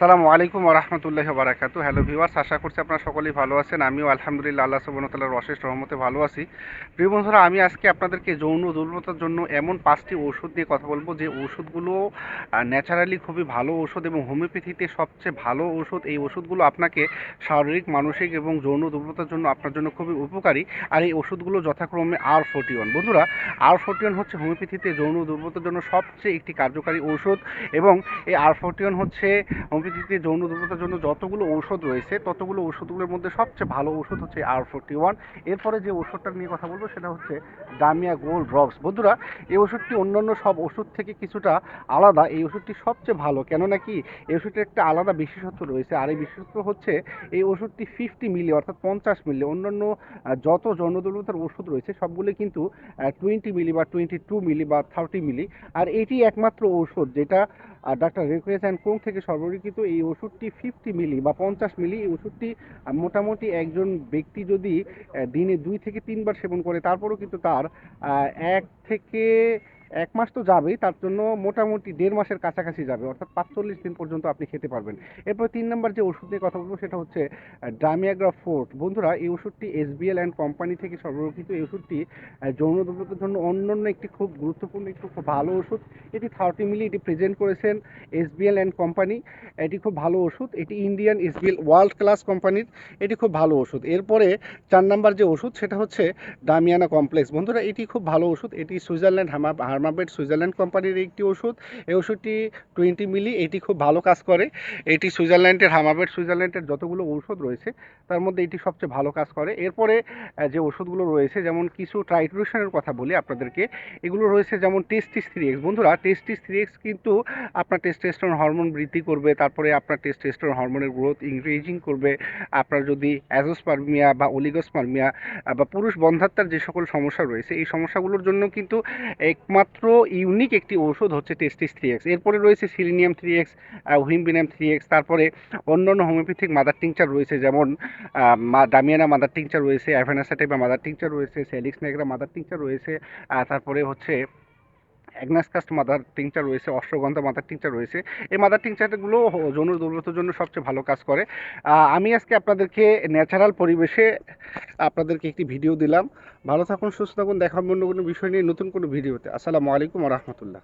আসসালামু আলাইকুম রহমতুল্লাহ বারাকাতু হ্যালো ভিউয়ার্স আশা করছি আপনারা সকলেই ভালো আছেন। আমিও আলহামদুলিল্লাহ, আল্লাহ সুবনতালার অশেষ রহমতে ভালো আছি। প্রিয় বন্ধুরা, আমি আজকে আপনাদেরকে যৌন দুর্বলতার জন্য এমন পাঁচটি ওষুধ নিয়ে কথা বলব। যে ওষুধগুলো ন্যাচারালি খুবই ভালো ওষুধ এবং হোমিওপ্যাথিতে সবচেয়ে ভালো ওষুধ এই ওষুধগুলো আপনাকে শারীরিক, মানসিক এবং যৌন দুর্বলতার জন্য আপনার জন্য খুবই উপকারী। আর এই ওষুধগুলো যথাক্রমে আর ফোর্টি ওয়ান বন্ধুরা আর ফোর্টি ওয়ান হচ্ছে হোমিওপ্যাথিতে যৌন দুর্বলতার জন্য সবচেয়ে একটি কার্যকারী ওষুধ এবং এই আর ফোর্টি ওয়ান হচ্ছে হোমিওপ্যাথিতে যৌন দুর্বলতার জন্য যতগুলো ঔষধ রয়েছে, ততগুলো ওষুধগুলোর মধ্যে সবচেয়ে ভালো ওষুধ হচ্ছে আর ফোর্টি ওয়ান এরপরে যে ওষুধটা নিয়ে কথা বলব সেটা হচ্ছে ডামিয়া গোল্ড ড্রপস বন্ধুরা, এই ওষুধটি অন্যান্য সব ওষুধ থেকে কিছুটা আলাদা। এই ওষুধটি সবচেয়ে ভালো। কেননা কি? এই ওষুধটির একটা আলাদা বিশেষত্ব রয়েছে। আর এই বিশেষত্ব হচ্ছে, এই ওষুধটি ফিফটি মিলি অর্থাৎ পঞ্চাশ মিলি। অন্যান্য যত যৌন দুর্বলতার ওষুধ রয়েছে সবগুলো কিন্তু টোয়েন্টি মিলি বা টোয়েন্টি টু মিলি বা থার্টি মিলি। আর এটি একমাত্র ঔষধ যেটা ডাক্তার রেকুয়েস অ্যান্ড কোং থেকে সর্বরিকৃত এই ওষুধটি ফিফটি মিলি বা পঞ্চাশ মিলি এই ওষুধটি মোটামুটি একজন ব্যক্তি যদি দিনে দুই থেকে তিনবার সেবন করে, তারপরও কিন্তু তার এক থেকে এক মাস তো যাবেই, তার জন্য মোটামুটি দেড় মাসের কাছাকাছি যাবে, অর্থাৎ পাঁচচল্লিশ দিন পর্যন্ত আপনি খেতে পারবেন। এরপর তিন নম্বর যে ওষুধ নিয়ে কথা বলব, সেটা হচ্ছে ডামিয়াগ্রা ফোর্ট বন্ধুরা, এই ওষুধটি এসবিএল অ্যান্ড কোম্পানি থেকে সর্বরক্ষিত এই ওষুধটি যৌন দুর্বলতার জন্য অন্যান্য একটি খুব গুরুত্বপূর্ণ, একটি খুব ভালো ওষুধ। এটি থার্টি মিলি এটি প্রেজেন্ট করেছেন এসবিএল অ্যান্ড কোম্পানি এটি খুব ভালো ওষুধ, এটি ইন্ডিয়ান এসবিএল ওয়ার্ল্ড ক্লাস কোম্পানির এটি খুব ভালো ওষুধ। এরপরে চার নাম্বার যে ওষুধ, সেটা হচ্ছে ডামিয়ানা কমপ্লেক্স বন্ধুরা, এটি খুব ভালো ওষুধ, এটি সুইজারল্যান্ড হামা হার্মাবেট সুইজারল্যান্ড কোম্পানির একটি ওষুধ। এই ওষুধটি টোয়েন্টি মিলি এটি খুব ভালো কাজ করে। এটি সুইজারল্যান্ডের হামাবেট সুইজারল্যান্ডের যতগুলো ঔষধ রয়েছে, তার মধ্যে এটি সবচেয়ে ভালো কাজ করে। এরপরে যে ওষুধগুলো রয়েছে, যেমন কিছু ট্রাইট্রোশনের কথা বলি আপনাদেরকে, এগুলো রয়েছে যেমন টেস্টিস থ্রি এক্স বন্ধুরা টেস্টিস থ্রি এক্স কিন্তু আপনার টেস্টোস্টেরন হরমোন বৃদ্ধি করবে, তারপরে আপনার টেস্টোস্টেরন হরমোনের গ্রোথ ইনক্রিজিং করবে। আপনার যদি অ্যাজোস্পার্মিয়া বা অলিগোস্পার্মিয়া বা পুরুষ বন্ধাত্মার যে সকল সমস্যা রয়েছে, এই সমস্যাগুলোর জন্য কিন্তু একমাত্র ইউনিক একটি ঔষধ হচ্ছে টেস্টিস থ্রি এক্স এরপরে রয়েছে সিলিনিয়াম থ্রি এক্স হুইমবিনাম থ্রি এক্স তারপরে অন্যান্য হোমিওপ্যাথিক মাদার টিংচার রয়েছে যেমন ডামিয়ানা মাদার টিংচার রয়েছে অ্যাভেনাসাটাই বা মাদার টিংচার রয়েছে সেলিক্স নেগ্রা মাদার টিংচার রয়েছে তারপরে হচ্ছে অ্যাগনাসকাস্ট মাদার টিংচার রয়েছে, অশ্বগন্ধা মাদার টিংচার রয়েছে। এই মাদার টিংচারগুলো যৌন দুর্বলতার জন্য সবচেয়ে ভালো কাজ করে। আমি আজকে আপনাদেরকে ন্যাচারাল পরিবেশে আপনাদেরকে একটি ভিডিও দিলাম। ভালো থাকুন, সুস্থ থাকুন, দেখা অন্য কোনো বিষয় নিয়ে নতুন কোনো ভিডিওতে আসসালামু আলাইকুম রহমতুল্লাহ।